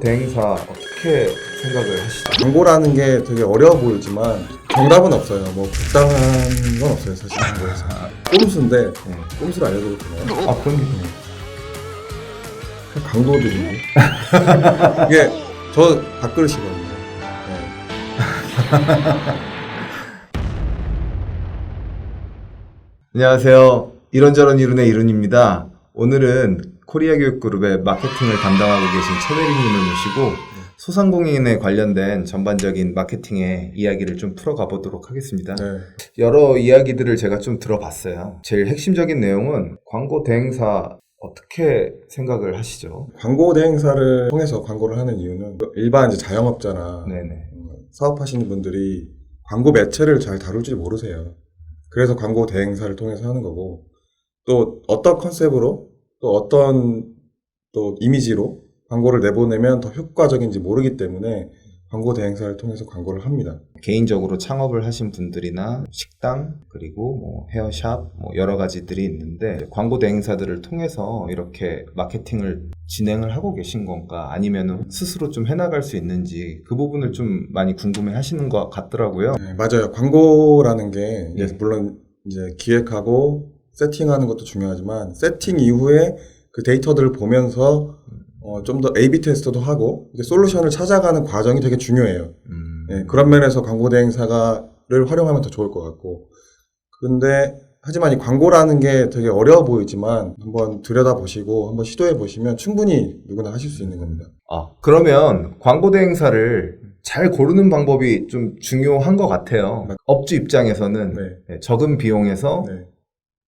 대행사 어떻게 생각을 하시죠? 광고라는 게 되게 어려워 보이지만 정답은 없어요. 뭐 적당한 건 없어요. 사실 광고에서. 꼼수인데 네. 꼼수를 알려드려도 되나요? 아, 그럼요. 강도들인데. 이게 저 밥그릇이거든요. 네. 안녕하세요. 이런저런 이룬의 이룬입니다. 오늘은 코리아 교육그룹의 마케팅을 담당하고 계신 최대리님을 모시고 소상공인에 관련된 전반적인 마케팅의 이야기를 좀 풀어가 보도록 하겠습니다. 네. 여러 이야기들을 제가 좀 들어봤어요. 제일 핵심적인 내용은 광고 대행사 어떻게 생각을 하시죠? 광고 대행사를 통해서 광고를 하는 이유는 일반 이제 자영업자나 네네. 어, 사업하시는 분들이 광고 매체를 잘 다룰 줄 모르세요. 그래서 광고 대행사를 통해서 하는 거고 또 어떤 컨셉으로 또 어떤 또 이미지로 광고를 내보내면 더 효과적인지 모르기 때문에 광고 대행사를 통해서 광고를 합니다. 개인적으로 창업을 하신 분들이나 식당 그리고 뭐 헤어샵 뭐 여러 가지들이 있는데 광고 대행사들을 통해서 이렇게 마케팅을 진행을 하고 계신 건가 아니면 스스로 좀 해나갈 수 있는지 그 부분을 좀 많이 궁금해 하시는 것 같더라고요. 네, 맞아요. 광고라는 게 네. 물론 이제 기획하고 세팅하는 것도 중요하지만 세팅 이후에 그 데이터들을 보면서 어, 좀 더 A/B 테스트도 하고 솔루션을 찾아가는 과정이 되게 중요해요. 음, 네, 그런 면에서 광고 대행사가를 활용하면 더 좋을 것 같고. 근데 하지만 이 광고라는 게 되게 어려워 보이지만 한번 들여다 보시고 한번 시도해 보시면 충분히 누구나 하실 수 있는 겁니다. 아, 그러면 광고 대행사를 잘 고르는 방법이 좀 중요한 것 같아요. 맞- 업주 입장에서는 네. 네, 적은 비용에서 네.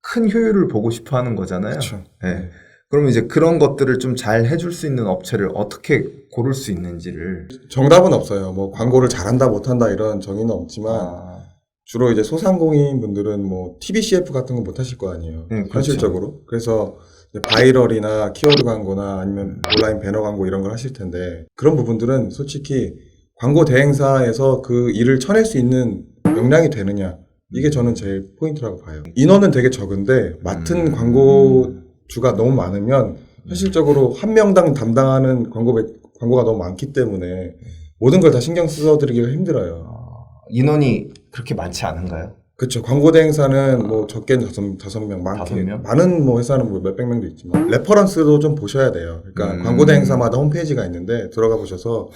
큰 효율을 보고 싶어 하는 거잖아요. 그렇죠. 네. 그러면 이제 그런 것들을 좀 잘 해줄 수 있는 업체를 어떻게 고를 수 있는지를. 정답은 없어요. 뭐 광고를 잘한다 못한다 이런 정의는 없지만 아, 주로 이제 소상공인 분들은 뭐 TBCF 같은 거 못 하실 거 아니에요. 네, 그렇죠. 현실적으로. 그래서 바이럴이나 키워드 광고나 아니면 온라인 배너 광고 이런 걸 하실 텐데 그런 부분들은 솔직히 광고 대행사에서 그 일을 쳐낼 수 있는 역량이 되느냐 이게 저는 제일 포인트라고 봐요. 인원은 되게 적은데 맡은 음. 광고주가 너무 많으면 현실적으로 한 명당 담당하는 광고 광고가 너무 많기 때문에 모든 걸 다 신경 써드리기가 힘들어요. 아, 인원이 그렇게 많지 않은가요? 그렇죠. 광고 대행사는 뭐 적게는 다섯, 다섯 명, 많게 다섯 명? 많은 뭐 회사는 뭐 몇백 명도 있지만 레퍼런스도 좀 보셔야 돼요. 그러니까 음. 광고 대행사마다 홈페이지가 있는데 들어가 보셔서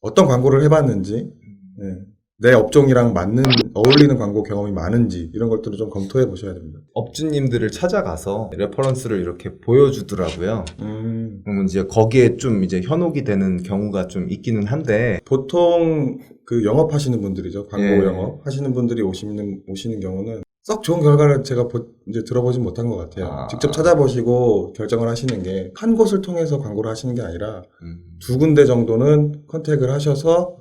어떤 광고를 해봤는지, 네. 내 업종이랑 맞는 어울리는 광고 경험이 많은지 이런 것들을 좀 검토해 보셔야 됩니다. 업주님들을 찾아가서 레퍼런스를 이렇게 보여주더라고요. 음, 그러면 이제 거기에 좀 이제 현혹이 되는 경우가 좀 있기는 한데, 보통 그 영업하시는 분들이죠. 광고 예. 영업 하시는 분들이 오시는 오시는 경우는 썩 좋은 결과를 제가 보- 이제 들어보진 못한 것 같아요. 아. 직접 찾아보시고 결정을 하시는 게 한 곳을 통해서 광고를 하시는 게 아니라 음, 두 군데 정도는 컨택을 하셔서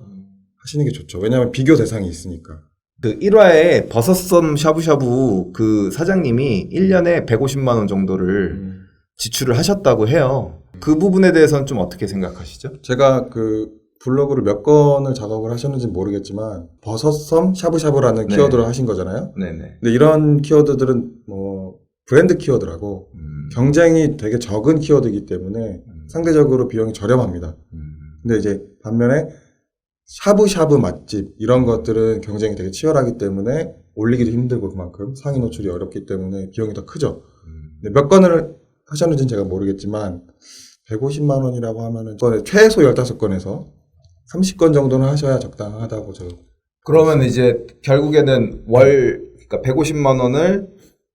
하시는 게 좋죠. 왜냐하면 비교 대상이 있으니까. 그 1화에 버섯썸 샤브샤브 그 사장님이 1년에 150만 원 정도를 지출을 하셨다고 해요. 그 부분에 대해서는 좀 어떻게 생각하시죠? 제가 그 블로그를 몇 건을 작업을 하셨는지 모르겠지만 버섯섬 샤브샤브라는 네. 키워드를 하신 거잖아요. 네네. 근데 이런 키워드들은 뭐 브랜드 키워드라고 음, 경쟁이 되게 적은 키워드이기 때문에 음, 상대적으로 비용이 저렴합니다. 음, 근데 이제 반면에 샤브샤브 맛집 이런 것들은 경쟁이 되게 치열하기 때문에 올리기도 힘들고 그만큼 상위 노출이 어렵기 때문에 비용이 더 크죠. 음. 근데 몇 건을 하셨는지는 제가 모르겠지만 150만 원이라고 하면은 이번에 최소 15건에서 30건 정도는 하셔야 적당하다고 저 그러면 이제 결국에는 월 그러니까 150만 원을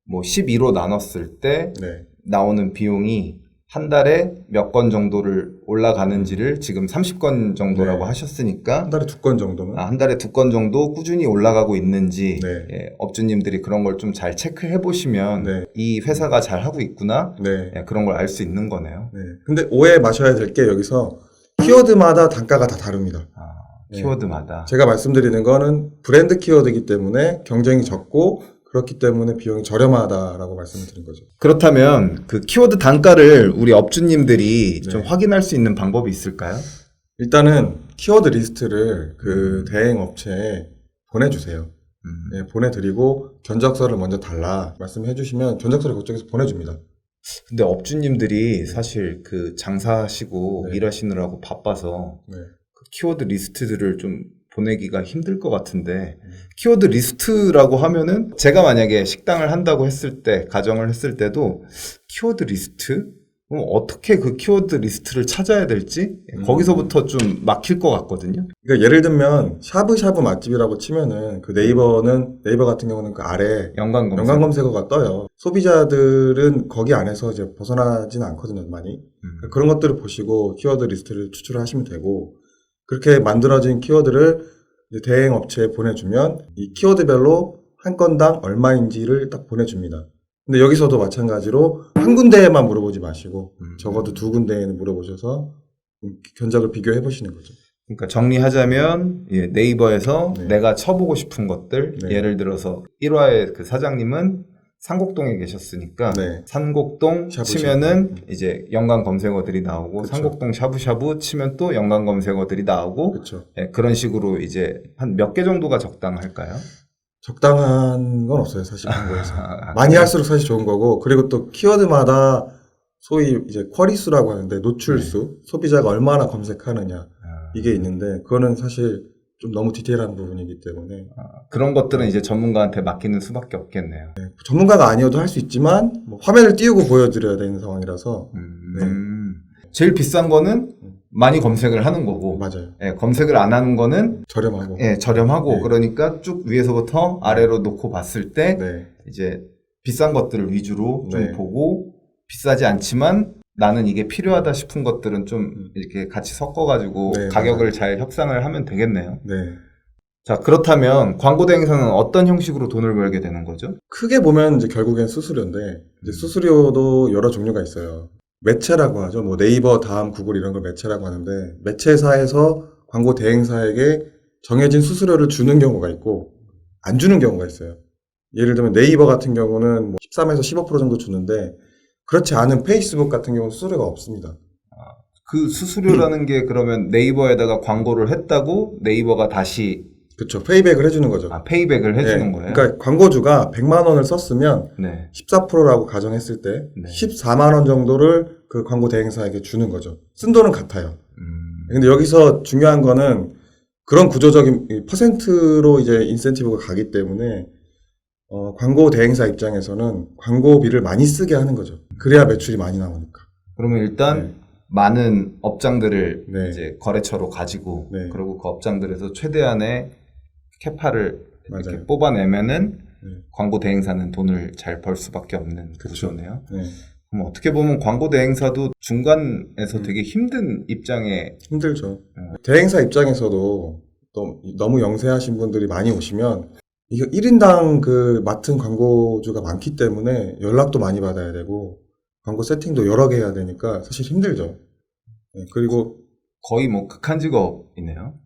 뭐 12로 나눴을 때 네. 나오는 비용이 한 달에 몇 건 정도를 올라가는지를 지금 30건 정도라고 네. 하셨으니까 한 달에 두 건 정도는 아, 한 달에 두 건 정도 꾸준히 올라가고 있는지 네. 예, 업주님들이 그런 걸 좀 잘 체크해 보시면 네. 이 회사가 잘 하고 있구나 네. 예, 그런 걸 알 수 있는 거네요. 네. 근데 오해 마셔야 될 게 여기서 키워드마다 단가가 다 다릅니다. 아, 네. 키워드마다 제가 말씀드리는 거는 브랜드 키워드이기 때문에 경쟁이 적고 그렇기 때문에 비용이 저렴하다라고 말씀을 드린 거죠. 그렇다면 그 키워드 단가를 우리 업주님들이 네. 좀 확인할 수 있는 방법이 있을까요? 일단은 키워드 리스트를 그 대행 업체에 보내주세요. 음. 네, 보내드리고 견적서를 먼저 달라 말씀해 주시면 견적서를 그쪽에서 보내줍니다. 근데 업주님들이 사실 그 장사하시고 네. 일하시느라고 바빠서 네. 그 키워드 리스트들을 좀 보내기가 힘들 것 같은데 음. 키워드 리스트라고 하면은 제가 만약에 식당을 한다고 했을 때 가정을 했을 때도 키워드 리스트 그럼 어떻게 그 키워드 리스트를 찾아야 될지 음. 거기서부터 좀 막힐 것 같거든요. 그러니까 예를 들면 샤브샤브 맛집이라고 치면은 그 네이버는 네이버 같은 경우는 그 아래 연관 검색. 연관 검색어가 떠요. 소비자들은 거기 안에서 이제 벗어나진 않거든요, 많이. 음. 그런 것들을 보시고 키워드 리스트를 추출을 하시면 되고 그렇게 만들어진 키워드를 대행 업체에 보내주면 이 키워드별로 한 건당 얼마인지를 딱 보내줍니다. 근데 여기서도 마찬가지로 한 군데에만 물어보지 마시고 음. 적어도 두 군데에는 물어보셔서 음, 견적을 비교해 보시는 거죠. 그러니까 정리하자면 예, 네이버에서 네. 내가 쳐보고 싶은 것들 네. 예를 들어서 1화의 그 사장님은 산곡동에 계셨으니까 네. 산곡동 샤브샤브. 치면은 이제 연관 검색어들이 나오고 그쵸. 산곡동 샤브샤브 치면 또 연관 검색어들이 나오고. 예, 그런 식으로 이제 한 몇 개 정도가 적당할까요? 적당한 건 없어요, 사실 광고에서. 아, 많이 그래요? 할수록 사실 좋은 거고 그리고 또 키워드마다 소위 이제 쿼리 수라고 하는데 노출수 소비자가 얼마나 검색하느냐 아, 이게 있는데 그거는 사실 좀 너무 디테일한 부분이기 때문에. 그런 것들은 이제 전문가한테 맡기는 수밖에 없겠네요. 전문가가 아니어도 할 수 있지만 뭐 화면을 띄우고 보여드려야 되는 상황이라서. 음, 제일 비싼 거는 많이 검색을 하는 거고. 맞아요. 예, 검색을 안 하는 거는 저렴하고. 예, 저렴하고. 네. 그러니까 쭉 위에서부터 아래로 놓고 봤을 때 네. 이제 비싼 것들을 위주로 좀 네. 보고 비싸지 않지만 나는 이게 필요하다 싶은 것들은 좀 음. 이렇게 같이 섞어가지고 네, 가격을 맞아요. 잘 협상을 하면 되겠네요. 네. 자 그렇다면 광고 대행사는 어떤 형식으로 돈을 벌게 되는 거죠? 크게 보면 이제 결국엔 수수료인데 이제 수수료도 여러 종류가 있어요. 매체라고 하죠. 뭐 네이버, 다음, 구글 이런 걸 매체라고 하는데 매체사에서 광고 대행사에게 정해진 수수료를 주는 경우가 있고 안 주는 경우가 있어요. 예를 들면 네이버 같은 경우는 뭐 13에서 15% 정도 주는데 그렇지 않은 페이스북 같은 경우는 수수료가 없습니다. 그 수수료라는 게 그러면 네이버에다가 광고를 했다고 네이버가 다시 그렇죠. 페이백을 해주는 거죠. 아, 페이백을 해주는 네. 거예요? 그러니까 광고주가 100만 원을 썼으면 네. 14%라고 가정했을 때 네. 14만 원 정도를 그 광고 대행사에게 주는 거죠. 쓴 돈은 같아요. 음, 근데 여기서 중요한 거는 그런 구조적인 이 퍼센트로 이제 인센티브가 가기 때문에 어, 광고 대행사 입장에서는 광고비를 많이 쓰게 하는 거죠. 그래야 매출이 많이 나오니까. 그러면 일단 많은 업장들을 네. 이제 거래처로 가지고 네. 그리고 그 업장들에서 최대한의 캐파를 이렇게 맞아요. 뽑아내면은 네. 광고 대행사는 돈을 잘 벌 수밖에 없는 그쵸. 구조네요. 네. 그럼 어떻게 보면 광고 대행사도 중간에서 음. 되게 힘든 입장에 힘들죠. 음. 대행사 입장에서도 또 너무 영세하신 분들이 많이 오시면 이게 1인당 그 맡은 광고주가 많기 때문에 연락도 많이 받아야 되고 광고 세팅도 여러 개 해야 되니까 사실 힘들죠. 네, 그리고 거의 뭐 극한 직업이네요.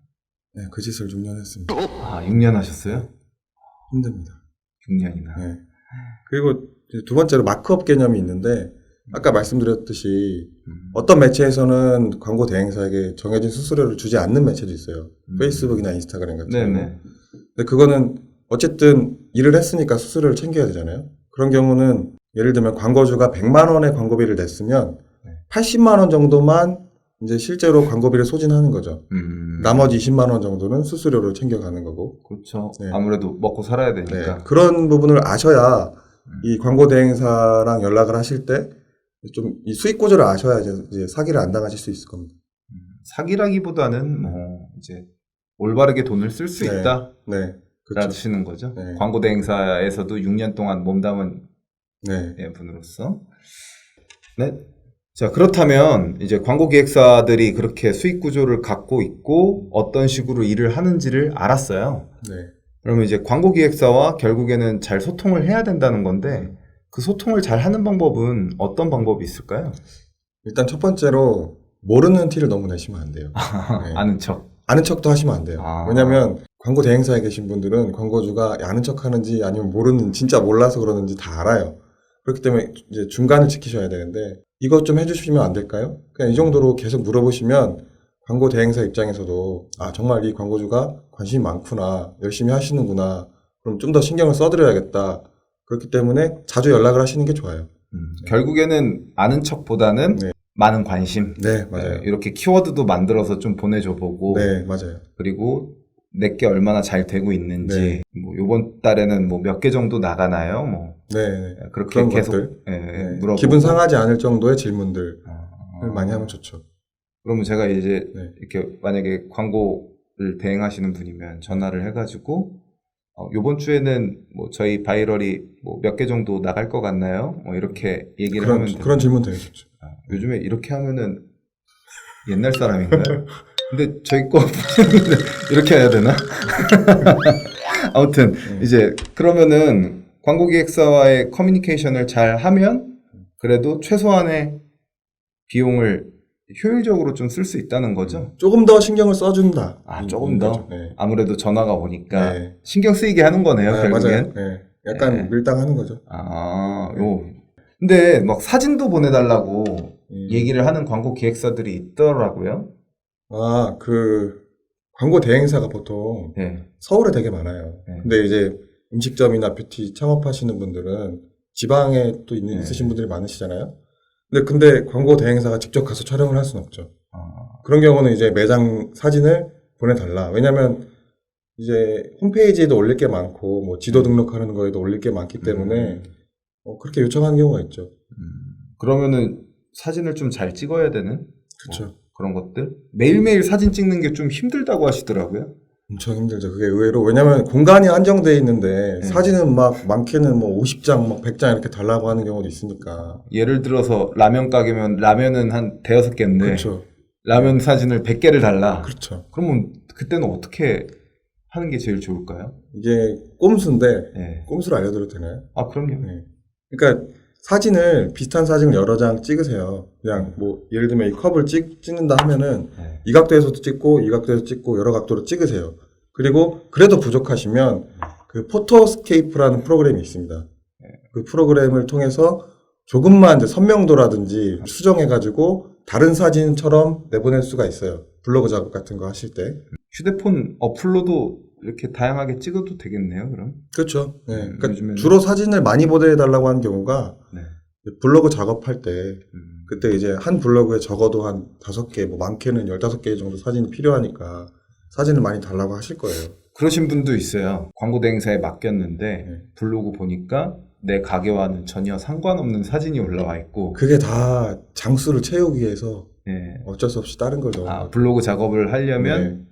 네, 그 짓을 6년 했습니다. 아, 6년 하셨어요? 힘듭니다. 6년이나. 네. 그리고 두 번째로 마크업 개념이 있는데 아까 말씀드렸듯이 음. 어떤 매체에서는 광고 대행사에게 정해진 수수료를 주지 않는 매체도 있어요. 음. 페이스북이나 인스타그램 같은 경우. 네네. 근데 그거는 어쨌든 일을 했으니까 수수료를 챙겨야 되잖아요. 그런 경우는 예를 들면 광고주가 100만 원의 광고비를 냈으면 네. 80만 원 정도만 이제 실제로 광고비를 소진하는 거죠. 음. 나머지 20만 원 정도는 수수료를 챙겨가는 거고. 그렇죠. 네. 아무래도 먹고 살아야 네. 되니까. 그런 부분을 아셔야 음. 이 광고 대행사랑 연락을 하실 때 좀 이 수익 구조를 아셔야 이제, 사기를 안 당하실 수 있을 겁니다. 음, 사기라기보다는 뭐 이제 올바르게 돈을 쓸수 네. 있다. 네. 그렇죠. 라시는 거죠. 네. 광고 대행사에서도 6년 동안 몸담은 네. 예, 분으로서. 네. 자, 그렇다면 이제 광고 기획사들이 그렇게 수익 구조를 갖고 있고 어떤 식으로 일을 하는지를 알았어요. 네. 그러면 이제 광고 기획사와 결국에는 잘 소통을 해야 된다는 건데 그 소통을 잘 하는 방법은 어떤 방법이 있을까요? 일단 첫 번째로 모르는 티를 너무 내시면 안 돼요. 네. 아는 척. 아는 척도 하시면 안 돼요. 아. 왜냐면 광고 대행사에 계신 분들은 광고주가 아는 척 하는지 아니면 모르는 진짜 몰라서 그러는지 다 알아요. 그렇기 때문에 이제 중간을 지키셔야 되는데 이것 좀 해주시면 안 될까요? 그냥 이 정도로 계속 물어보시면 광고 대행사 입장에서도 아 정말 이 광고주가 관심이 많구나 열심히 하시는구나 그럼 좀 더 신경을 써드려야겠다 그렇기 때문에 자주 연락을 하시는 게 좋아요. 음, 결국에는 아는 척보다는 네. 많은 관심. 네, 맞아요. 네, 이렇게 키워드도 만들어서 좀 보내줘 보고 네, 맞아요. 그리고 내게 얼마나 잘 되고 있는지 네. 뭐 요번 달에는 뭐 몇 개 정도 나가나요? 뭐 네, 네. 그렇게 그런 계속 것들. 예, 네. 물어보고 기분 상하지 않을 정도의 질문들을 아, 많이 하면 좋죠. 그러면 제가 이제 네. 이렇게 만약에 광고를 대행하시는 분이면 전화를 해가지고 어, 요번 주에는 뭐 저희 바이럴이 뭐 몇 개 정도 나갈 것 같나요? 뭐 이렇게 얘기를 그런, 하면. 그런 질문 되게 좋죠. 아, 요즘에 이렇게 하면은 옛날 사람인가요? 근데 저희 거 이렇게 해야 되나? 아무튼 음. 이제 그러면은 광고 기획사와의 커뮤니케이션을 잘 하면 그래도 최소한의 비용을 효율적으로 좀 쓸 수 있다는 거죠. 조금 더 신경을 써준다. 아, 이- 조금 이 더? 거죠. 네. 아무래도 전화가 오니까 네. 신경 쓰이게 하는 거네요, 네, 결국엔. 맞아요. 네. 약간 네. 밀당하는 거죠. 아, 요. 근데 막 사진도 보내달라고 음. 얘기를 하는 광고 기획사들이 있더라고요. 아, 그 광고 대행사가 보통 네. 서울에 되게 많아요. 네. 근데 이제 음식점이나 뷰티 창업하시는 분들은 지방에 또 있는, 네. 있으신 분들이 많으시잖아요. 근데, 근데 광고 대행사가 직접 가서 촬영을 할 수는 없죠. 아, 그런 경우는 이제 매장 사진을 보내달라. 왜냐면 이제 홈페이지에도 올릴 게 많고, 뭐 지도 등록하는 거에도 올릴 게 많기 때문에 음, 어, 그렇게 요청하는 경우가 있죠. 음. 그러면은 사진을 좀 잘 찍어야 되는 그렇죠. 그런 것들? 매일매일 사진 찍는 게 좀 힘들다고 하시더라고요. 엄청 힘들죠. 그게 의외로. 왜냐면 공간이 한정돼 있는데 네. 사진은 막 많게는 뭐 50장, 막 100장 이렇게 달라고 하는 경우도 있으니까. 예를 들어서 라면 가게면 라면은 한 대여섯 개인데 그렇죠. 라면 사진을 100개를 달라. 그렇죠. 그러면 그때는 어떻게 하는 게 제일 좋을까요? 이게 꼼수인데 네. 꼼수를 알려드려도 되나요? 아, 그럼요. 네. 그러니까 사진을 비슷한 사진을 여러 장 찍으세요. 그냥 뭐 예를 들면 이 컵을 찍, 찍는다 하면은 네. 이 각도에서도 찍고 이 각도에서 찍고 여러 각도로 찍으세요. 그리고 그래도 부족하시면 그 포토스케이프라는 프로그램이 있습니다. 그 프로그램을 통해서 조금만 이제 선명도라든지 수정해가지고 다른 사진처럼 내보낼 수가 있어요. 블로그 작업 같은 거 하실 때. 휴대폰 어플로도 이렇게 다양하게 찍어도 되겠네요, 그럼. 그렇죠. 네. 음, 그러니까 요즘에는- 주로 사진을 많이 보내달라고 하는 경우가 네. 블로그 작업할 때 음. 그때 이제 한 블로그에 적어도 한 다섯 개, 뭐 많게는 열다섯 개 정도 사진이 필요하니까 사진을 많이 달라고 하실 거예요. 그러신 분도 있어요. 광고 대행사에 맡겼는데 네. 블로그 보니까 내 가게와는 전혀 상관없는 사진이 올라와 있고 그게 다 장수를 채우기 위해서 예. 어쩔 수 없이 다른 걸 넣은 아. 블로그 작업을 하려면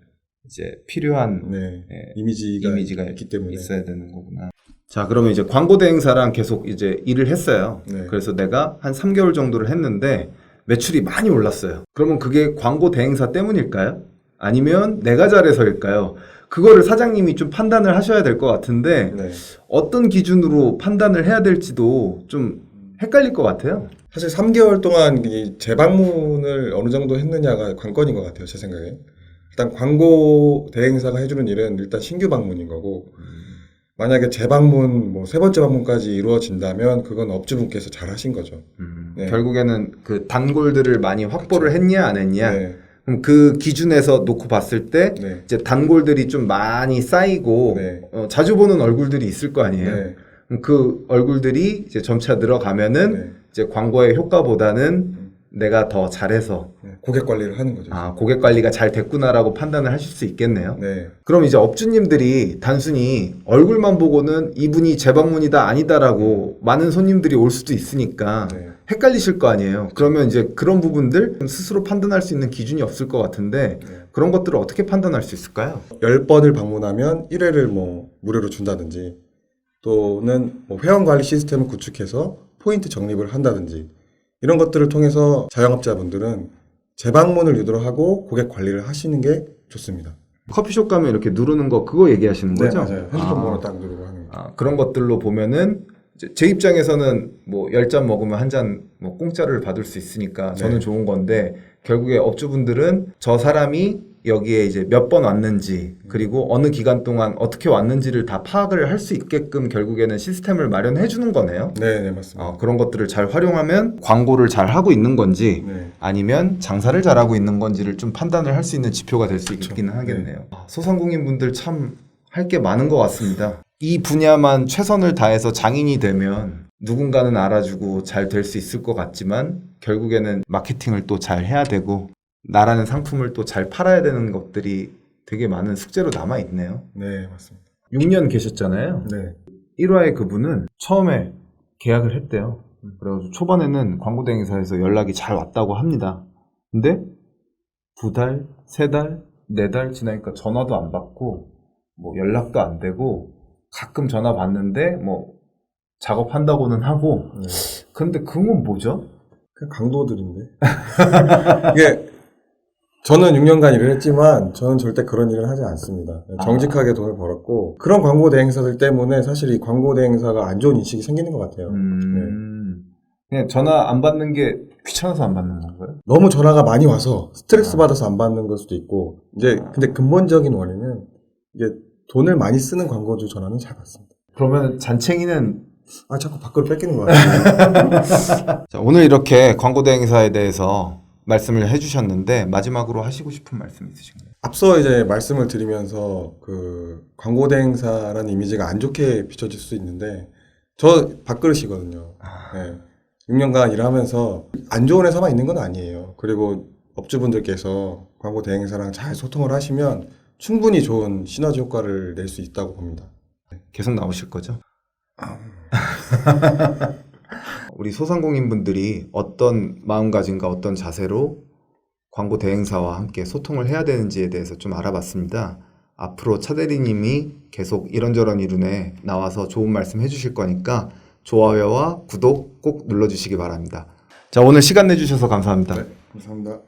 이제 필요한 네. 예, 이미지가, 이미지가 있기 때문에. 있어야 되는 거구나. 자, 그러면 이제 광고 대행사랑 계속 이제 일을 했어요. 네. 그래서 내가 한 3개월 정도를 했는데 매출이 많이 올랐어요. 그러면 그게 광고 대행사 때문일까요? 아니면 내가 잘해서일까요? 그거를 사장님이 좀 판단을 하셔야 될 것 같은데 네. 어떤 기준으로 판단을 해야 될지도 좀 헷갈릴 것 같아요. 사실 3개월 동안 이 재방문을 어느 정도 했느냐가 관건인 것 같아요, 제 생각에. 일단 광고 대행사가 해주는 일은 일단 신규 방문인 거고, 만약에 재방문, 뭐 세 번째 방문까지 이루어진다면 그건 업주분께서 잘 하신 거죠. 음, 네. 결국에는 그 단골들을 많이 확보를 했냐 안 했냐. 네. 그럼 그 기준에서 놓고 봤을 때 네. 이제 단골들이 좀 많이 쌓이고 네. 어, 자주 보는 얼굴들이 있을 거 아니에요. 네. 그 얼굴들이 이제 점차 늘어가면은 네. 이제 광고의 효과보다는 내가 더 잘해서 네. 고객 관리를 하는 거죠. 아 고객 관리가 잘 됐구나라고 판단을 하실 수 있겠네요. 네. 그럼 이제 업주님들이 단순히 얼굴만 보고는 이분이 재방문이다 아니다라고 많은 손님들이 올 수도 있으니까 네. 헷갈리실 거 아니에요. 그러면 이제 그런 부분들 스스로 판단할 수 있는 기준이 없을 것 같은데 네. 그런 것들을 어떻게 판단할 수 있을까요? 10번을 방문하면 1회를 뭐 무료로 준다든지 또는 뭐 회원 관리 시스템을 구축해서 포인트 적립을 한다든지 이런 것들을 통해서 자영업자분들은 재방문을 유도를 하고 고객 관리를 하시는 게 좋습니다. 커피숍 가면 이렇게 누르는 거 그거 얘기하시는 거죠? 핸드폰 아, 번호 딱 누르고 하는 거. 아, 그런 것들로 보면은 제 입장에서는 뭐 10잔 먹으면 한 잔 뭐 공짜를 받을 수 있으니까 저는 네. 좋은 건데 결국에 업주분들은 저 사람이 여기에 이제 몇 번 왔는지 그리고 어느 기간 동안 어떻게 왔는지를 다 파악을 할 수 있게끔 결국에는 시스템을 마련해 주는 거네요. 네, 네, 맞습니다. 어, 그런 것들을 잘 활용하면 광고를 잘 하고 있는 건지 네. 아니면 장사를 잘 하고 있는 건지를 좀 판단을 할 수 있는 지표가 될 수. 있기는 하겠네요. 아, 소상공인 분들 참 할 게 많은 것 같습니다. 이 분야만 최선을 다해서 장인이 되면 누군가는 알아주고 잘 될 수 있을 것 같지만 결국에는 마케팅을 또 잘 해야 되고 나라는 상품을 또 잘 팔아야 되는 것들이 되게 많은 숙제로 남아 있네요. 네, 맞습니다. 6년 계셨잖아요. 네. 1화의 그분은 처음에 계약을 했대요. 그래가지고 초반에는 광고 대행사에서 연락이 잘 왔다고 합니다. 근데 두 달, 세 달, 네 달 지나니까 전화도 안 받고 뭐 연락도 안 되고 가끔 전화 받는데 뭐 작업한다고는 하고 네. 근데 그건 뭐죠? 그냥 강도들인데. 이게 저는 6년간 일을 했지만 저는 절대 그런 일을 하지 않습니다. 정직하게 돈을 벌었고 그런 광고 대행사들 때문에 사실 이 광고 대행사가 안 좋은 인식이 생기는 것 같아요. 음, 그냥 전화 안 받는 게 귀찮아서 안 받는 건가요? 너무 전화가 많이 와서 스트레스 아. 받아서 안 받는 걸 수도 있고 이제 아. 근데 근본적인 원인은 이게 돈을 많이 쓰는 광고주 전화는 잘 받습니다. 그러면 잔챙이는 아 자꾸 밖으로 뺏기는 것 같아요. 자, 오늘 이렇게 광고 대행사에 대해서 말씀을 해주셨는데 마지막으로 하시고 싶은 말씀 있으신가요? 앞서 이제 말씀을 드리면서 그 광고 대행사라는 이미지가 안 좋게 비춰질 수 있는데 저 밥그릇이거든요. 네. 6년간 일하면서 안 좋은 회사만 있는 건 아니에요. 그리고 업주분들께서 광고 대행사랑 잘 소통을 하시면 충분히 좋은 시너지 효과를 낼 수 있다고 봅니다. 계속 나오실 거죠? 우리 소상공인분들이 어떤 마음가짐과 어떤 자세로 광고 대행사와 함께 소통을 해야 되는지에 대해서 좀 알아봤습니다. 앞으로 차대리님이 계속 이런저런 이론에 나와서 좋은 말씀 해주실 거니까 좋아요와 구독 꼭 눌러주시기 바랍니다. 자, 오늘 시간 내주셔서 감사합니다. 감사합니다.